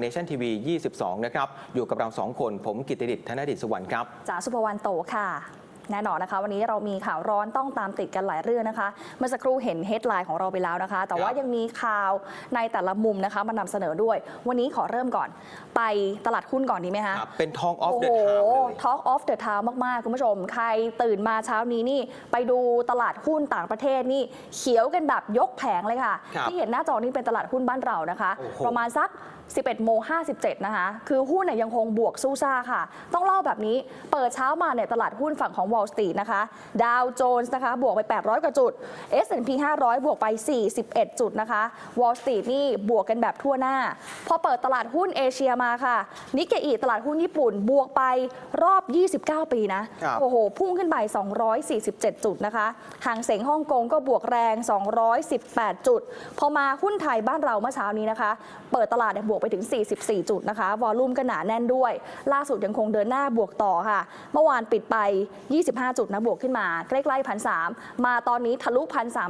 เนชั่นทีวี22 นะครับ อยู่กับเรา 2 คน ผมกิตติดิษฐ์ธนดิษฐ์สุวรรณครับจ่าสุภวรรณโตค่ะ แน่นอนนะคะ วันนี้เรามีข่าวร้อนต้องตามติดกันหลายเรื่องนะคะ เมื่อสักครู่เห็นเฮดไลน์ของเราไปแล้วนะคะ แต่ว่าครับยังมีข่าวในแต่ละมุมนะคะมานำเสนอด้วย วันนี้ขอเริ่มก่อน ไปตลาดหุ้นก่อนดีไหมคะครับเป็น Talk of โอ้ the โห Town เลย Talk of the Town มาก ๆ คุณผู้ชม ใครตื่นมาเช้านี้นี่ไปดูตลาดหุ้นต่างประเทศนี่เขียวกันแบบยกแผงเลยค่ะครับที่เห็นหน้าจอนี้เป็นตลาดหุ้นบ้านเรานะคะโอ้โหประมาณสัก11โมง57 นะคะ คือหุ้นเนี่ยยังคงบวกสู้ซ่าค่ะ ต้องเล่าแบบนี้ เปิดเช้ามาเนี่ยตลาดหุ้นฝั่งของ Wall Street นะคะดาวโจนส์นะคะบวกไป 800 กว่าจุด S&P 500 บวกไป 41 จุดนะคะ Wall Street นี่บวกกันแบบทั่วหน้า พอเปิดตลาดหุ้นเอเชียมาค่ะนิกเกอีตลาดหุ้นญี่ปุ่นบวกไปรอบ 29 ปีนะครับโอ้โหพุ่งขึ้นไป 247 จุดนะคะหางเสงฮ่องกงก็บวกแรง 218 จุด พอมาหุ้นไทยบ้านเราเมื่อเช้านี้นะคะ เปิดตลาดเนี่ยบวกไปถึง 44 จุดนะคะ วอลลุ่มก็หนาแน่นด้วย ล่าสุดยังคงเดินหน้าบวกต่อค่ะ เมื่อวานปิดไป25 จุดนะบวกขึ้นมา ใกล้ๆพันสามาตอนนี้ทะลุพันสาม